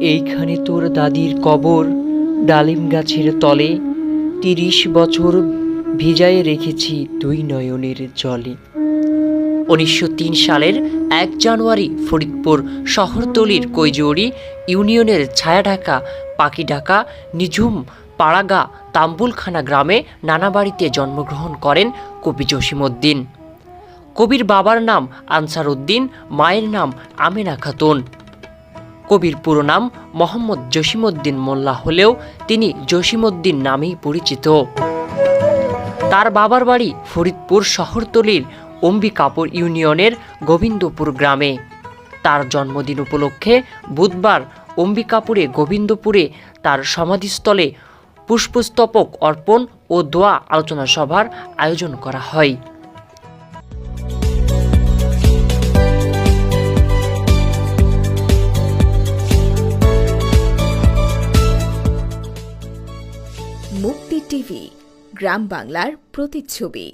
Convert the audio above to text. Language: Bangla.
এইখানে তোর দাদির কবর ডালিম গাছের তলে তিরিশ বছর ভিজায়ে রেখেছি দুই নয়নের জলে। উনিশশো তিন সালের এক জানুয়ারি ফরিদপুর শহরতলির কৈজৌরি ইউনিয়নের ছায়া ঢাকা ছায়াঢাকা পাখিঢাকা নিঝুম, পাড়াগা, তাম্বুলখানা গ্রামে নানা বাড়িতে জন্মগ্রহণ করেন কবি জসিমউদ্দিন। কবির বাবার নাম আনসার উদ্দিন মায়ের নাম আমেনা খাতুন। কবির পুরো নাম মোহাম্মদ জসিমউদ্দিন মোল্লা হলেও তিনি জসিমউদ্দিন নামেই পরিচিত। তার বাবার বাড়ি ফরিদপুর শহরতলির অম্বিকাপুর ইউনিয়নের গোবিন্দপুর গ্রামে। তার জন্মদিন উপলক্ষে বুধবার অম্বিকাপুরে গোবিন্দপুরে তার সমাধিস্থলে পুষ্পস্তবক অর্পণ ও দোয়া আলোচনা সভার আয়োজন করা হয়। মুক্তি টিভি গ্রাম বাংলার প্রতিচ্ছবি।